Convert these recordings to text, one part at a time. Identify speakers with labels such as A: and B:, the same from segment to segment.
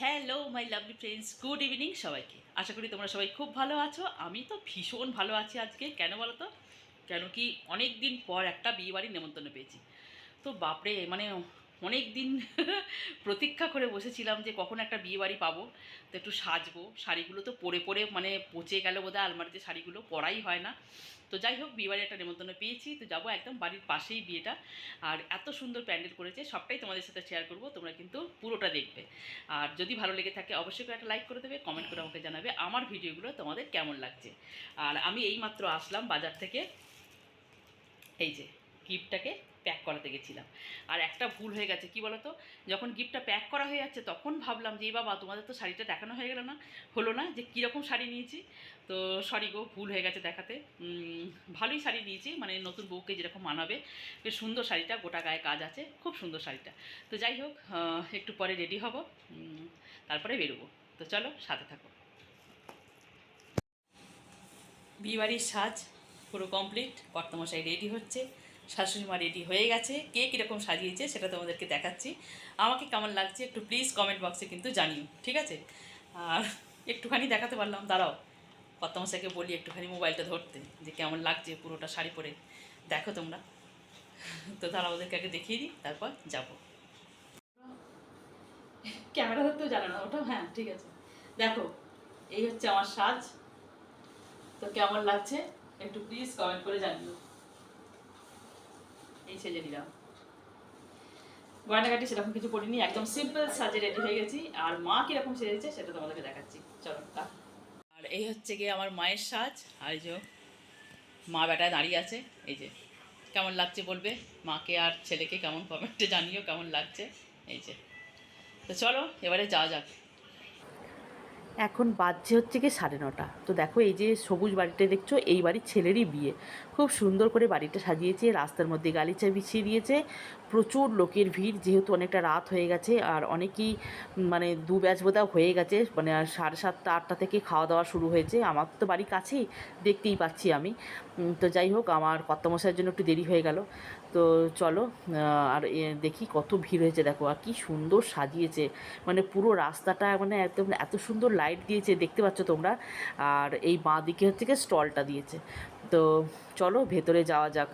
A: Hello my lovely friends good evening সবাইকে। আশা করি তোমরা সবাই খুব ভালো আছো। আমি তো ভীষণ ভালো আছি আজকে। কেন বলো তো কেন কি অনেক দিন পর একটা বিয়েবাড়ির নেমন্তন্ন পেয়েছি। তো বাপরে মানে অনেক দিন প্রতীক্ষা করে বসেছিলাম যে কখন একটা বিয়ে বাড়ি পাবো। তো একটু সাজবো। শাড়িগুলো তো পরে পরে মানে পচে গেল বোধহয়, আলমারিতে শাড়িগুলো পরাই হয় না। তো যাই হোক বিয়ে বাড়ি একটা নেমন্তন্ন পেয়েছি। তো যাব একদম বাড়ির পাশেই বিয়েটা। আর এত সুন্দর প্যান্ডেল করেছে, সবটাই তোমাদের সাথে শেয়ার করব। তোমরা কিন্তু পুরোটা দেখবে। আর যদি ভালো লেগে থাকে, অবশ্যই করে একটা লাইক করে দেবে কমেন্ট করে আমাকে জানাবে আমার ভিডিওগুলো তোমাদের কেমন লাগছে। আর আমি এইমাত্র আসলাম বাজার থেকে। এই যে। গিফটটাকে প্যাক করাতে গেছিলাম। আর একটা ভুল হয়ে গেছে, কি বলতো? যখন গিফটটা প্যাক করা হয়ে যাচ্ছে, তখন ভাবলাম যে, "এ বাবা, তোমাদের তো শাড়িটা দেখানো হয়ে গেল না, হলো না যে, কীরকম শাড়ি নিয়েছি? তো সরি গো, ভুল হয়ে গেছে দেখাতে। ভালোই শাড়ি নিয়েছি মানে নতুন বউকে যেরকম মানাবে, বেশ সুন্দর শাড়িটা, গোটা গায়ে কাজ আছে, খুব সুন্দর শাড়িটা। তো যাই হোক একটু পরে রেডি হব তারপরে বেরোবো। তো চলো, সাথে থাকো। বিয়েবাড়ির সাজ পুরো কমপ্লিট, কর্তমশাই রেডি হচ্ছে। শাশুড়ি মা রেডি হয়ে গেছে। কে কীরকম সাজিয়েছে সেটা তোমাদেরকে দেখাচ্ছি। আমাকে কেমন লাগছে একটু প্লিজ কমেন্ট বক্সে কিন্তু জানিও, ঠিক আছে? আর একটুখানি দেখাতে পারলাম, দাঁড়াও। কর্তমশাইকে বলি একটুখানি মোবাইলটা ধরতে, যে কেমন লাগছে পুরোটা শাড়ি পরে। দেখো তোমরা। তো তারা ওদেরকে আগে দেখিয়ে দিই, তারপর যাব। ক্যামেরা ধরতেও জানে না ওটা হ্যাঁ ঠিক আছে। দেখো, এই হচ্ছে আমার সাজ। তো কেমন লাগছে, একটু প্লিজ কমেন্ট করে জানিও। এই সেজে নিলাম। গয়নাঘাটি সেরকম কিছু করিনি একদম সিম্পল সাজে রেডি হয়ে গেছি। আর মা কীরকম সেজেছে সেটা তোমাদেরকে দেখাচ্ছি। চলো তা আর এই হচ্ছে গিয়ে আমার মায়ের সাজ। আর এই যে মা বেটায় দাঁড়িয়ে আছে। এই যে, কেমন লাগছে বলবে? মাকে আর ছেলেকে কেমন কমেন্টে জানিও কেমন লাগছে। এই যে, তো চলো, এবারে যাওয়া যাক।
B: এখন বাজছে হচ্ছে কি সাড়ে নটা। তো দেখো এই যে সবুজ বাড়িটা দেখছ, এই বাড়ির ছেলেরই বিয়ে। খুব সুন্দর করে বাড়িটা সাজিয়েছে, রাস্তার মধ্যে গালিচা বিছিয়ে দিয়েছে। প্রচুর লোকের ভিড়, যেহেতু অনেকটা রাত হয়ে গেছে, আর অনেকেই মানে দু ব্যাচ বোধহয় হয়ে গেছে মানে সাড়ে সাতটা, আটটা থেকে খাওয়া দাওয়া শুরু হয়েছে। আমার তো বাড়ি কাছেই, দেখতেই পাচ্ছি আমি। তো যাই হোক, আমার কর্তামশাইয়ের জন্য একটু দেরি হয়ে গেল। তো চলো আর দেখি কত ভিড় হয়েছে। দেখো, আর কি সুন্দর সাজিয়েছে। মানে পুরো রাস্তাটা মানে একদম এত সুন্দর লাইট দিয়েছে, দেখতে পাচ্ছ তোমরা? আর এই বাঁ দিকে হচ্ছে গিয়ে স্টলটা দিয়েছে। তো চলো, ভেতরে যাওয়া যাক।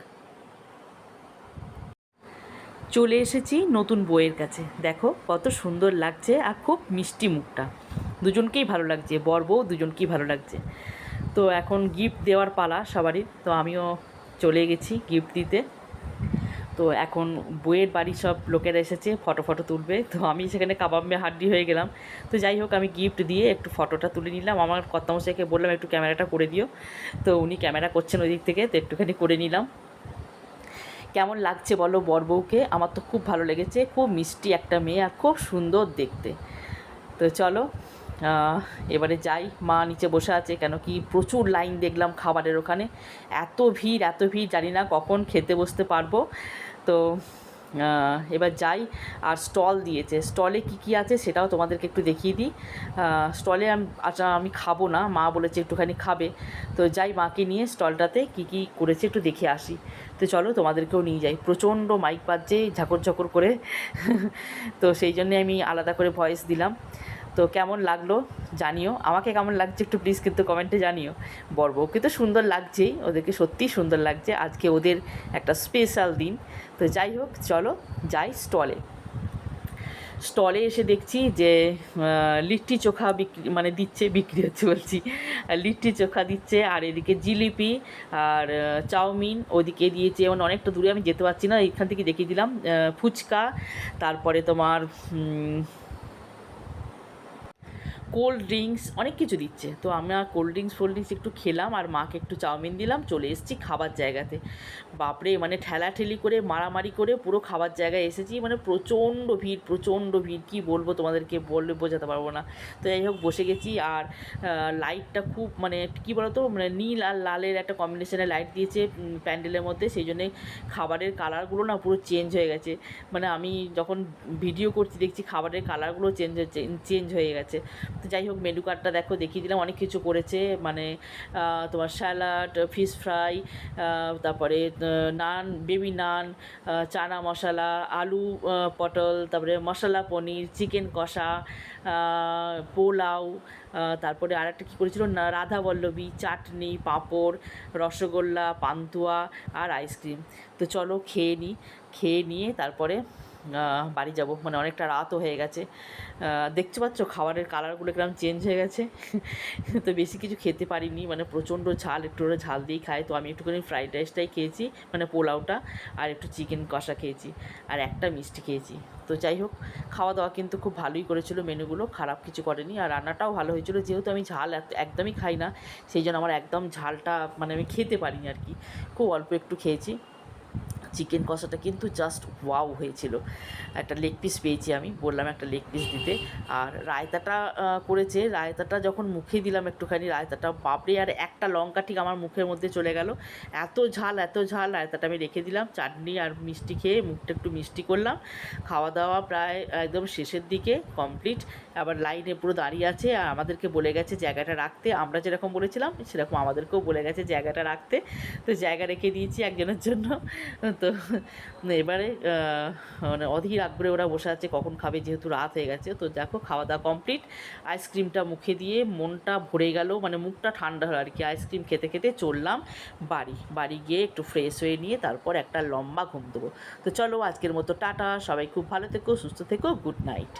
B: চলে এসেছি নতুন বইয়ের কাছে। দেখো, কত সুন্দর লাগছে আর খুব মিষ্টি মুখটা। দুজনকেই ভালো লাগছে, বর বউ দুজনকেই ভালো লাগছে। তো এখন গিফট দেওয়ার পালা সবারই। তো আমিও চলে গেছি গিফট দিতে। তো এখন বইয়ের বাড়ির সব লোকেরা এসেছে ফটো ফটো তুলবে। তো আমি সেখানে কাবাম্বে হাড্ডি হয়ে গেলাম। তো যাই হোক, আমি গিফট দিয়ে একটু ফটোটা তুলে নিলাম। আমার কর্তামশাইকে বললাম, একটু ক্যামেরাটা করে দিও। তো উনি ক্যামেরা করছেন ওই দিক থেকে, তো একটুখানি করে নিলাম। কেমন লাগছে বলো বর বউকে? আমার তো খুব ভালো লেগেছে। খুব মিষ্টি একটা মেয়ে আর খুব সুন্দর দেখতে। তো চলো এবারে যাই। মা নিচে বসে আছে, কেন কি প্রচুর লাইন দেখলাম খাবারের ওখানে। এত ভিড় এত ভিড়, জানি না কখন খেতে বসতে পারব। তো এবার যাই। আর স্টল দিয়েছে। স্টলে কি কি আছে সেটাও তোমাদেরকে একটু দেখিয়ে দিই। স্টলে আচ্ছা আমি খাব না। মা বলেছে একটুখানি খাবে। তো যাই মাকে নিয়ে স্টলটাতে কি কি করেছে একটু দেখে আসি। তো চলো তোমাদেরকেও নিয়ে যাই। প্রচণ্ড মাইক বাজছে ঝাঁকর ঝাঁকর করে। তো সেই জন্যে আমি আলাদা করে ভয়েস দিলাম। তো কেমন লাগল জানিও। আমাকে কেমন লাগছে একটু প্লিজ কিন্তু কমেন্টে জানিও। বর বউকে তো সুন্দর লাগছেই, ওদেরকে সত্যিই সুন্দর লাগছে। আজকে ওদের একটা স্পেশাল দিন। তো যাই হোক, চলো যাই স্টলে স্টলে এসে দেখছি যে লিট্টি চোখা বিক্রি মানে দিচ্ছে, বিক্রি হচ্ছে বলছি। লিট্টি চোখা দিচ্ছে, আর এদিকে জিলিপি আর চাউমিন, ওদিকে দিয়েছে মানে অনেকটা দূরে আমি যেতে পারছি না এখান থেকে দেখিয়ে দিলাম। ফুচকা, তারপরে তোমার কোল্ড ড্রিঙ্কস অনেক কিছু দিচ্ছে। তো আমরা কোল্ড ড্রিঙ্কস ফোল্ড ড্রিঙ্কস একটু খেলাম আর মাকে একটু চাউমিন দিলাম, চলে এসেছি খাবার জায়গাতে। বাপরে মানে ঠেলাঠেলি করে, মারামারি করে পুরো খাবার জায়গায় এসেছি মানে প্রচণ্ড ভিড় প্রচণ্ড ভিড়। কী বলব তোমাদেরকে বললে বোঝাতে পারব না। তো যাই হোক, বসে গেছি আর লাইটটা খুব মানে কী বলতো মানে নীল আর লালের একটা কম্বিনেশনের লাইট দিয়েছে প্যান্ডেলের মধ্যে। সেই জন্যে খাবারের কালারগুলো না পুরো চেঞ্জ হয়ে গেছে। মানে আমি যখন ভিডিও করছি, দেখছি খাবারের কালারগুলো চেঞ্জ হচ্ছে চেঞ্জ হয়ে গেছে। যাই হোক মেনু কার্ডটা দেখো, দেখিয়ে দিলাম। অনেক কিছু করেছে। মানে তোমার স্যালাড ফিশ ফ্রাই তারপরে নান বেবি নান চানা মশলা, আলু পটল, তারপরে মশলা পনির চিকেন কষা পোলাও তারপরে আর একটা কী করেছিল? না, রাধা বল্লভী চাটনি, পাঁপড়, রসগোল্লা, পান্তুয়া আর আইসক্রিম তো চলো, খেয়ে নিই খেয়ে নিয়ে তারপরে বাড়ি যাব। মানে অনেকটা রাতও হয়ে গেছে। দেখতে পাচ্ছ খাবারের কালারগুলো কীরকম চেঞ্জ হয়ে গেছে। তো বেশি কিছু খেতে পারিনি। মানে প্রচণ্ড ঝাল, একটু ওরা ঝাল দিয়েই খায় তো আমি একটুখানি ফ্রাইড রাইসটাই খেয়েছি। মানে পোলাওটা আর একটু চিকেন কষা খেয়েছি। আর একটা মিষ্টি খেয়েছি। তো যাই হোক খাওয়া দাওয়া কিন্তু খুব ভালোই করেছিল মেনুগুলো। খারাপ কিছু করেনি। আর রান্নাটাও ভালো হয়েছিল। যেহেতু আমি ঝাল একদমই খাই না, সেই জন্য আমার একদম ঝালটা মানে আমি খেতে পারিনি আর কি। খুব অল্প একটু খেয়েছি। চিকেন কষাটা কিন্তু জাস্ট ওয়াও হয়েছিল। একটা লেগ পিস পেয়েছি আমি, বললাম একটা লেগ পিস দিতে। আর রায়তাটা করেছে। রায়তাটা যখন মুখে দিলাম একটুখানি, রায়তাটা বাপরে, আর একটা লঙ্কা ঠিক আমার মুখের মধ্যে চলে গেল। এত ঝাল এত ঝাল, রায়তাটা আমি রেখে দিলাম। চাটনি আর মিষ্টি খেয়ে মুখটা একটু মিষ্টি করলাম। খাওয়া দাওয়া প্রায় একদম শেষের দিকে কমপ্লিট আবার লাইনে পুরো দাঁড়িয়ে আছে। আর আমাদেরকে বলে গেছে জায়গাটা রাখতে। আমরা যেরকম বলেছিলাম, সেরকম আমাদেরকেও বলে গেছে জায়গাটা রাখতে। তো জায়গা রেখে দিয়েছি একজনের জন্য। তো এবারে মানে অধীর আগ্রহে ওরা বসে আছে কখন খাবে, যেহেতু রাত হয়ে গেছে, তো দেখো খাওয়া দাওয়া কমপ্লিট আইসক্রিমটা মুখে দিয়ে মনটা ভরে গেল মানে মুখটা ঠান্ডা হলো আর কি। আইসক্রিম খেতে খেতে চললাম বাড়ি। বাড়ি গিয়ে একটু ফ্রেশ হয়ে নিয়ে তারপর একটা লম্বা ঘুম দেবো। তো চলো আজকের মতো টাটা, সবাই খুব ভালো থেকো, সুস্থ থেকো গুড নাইট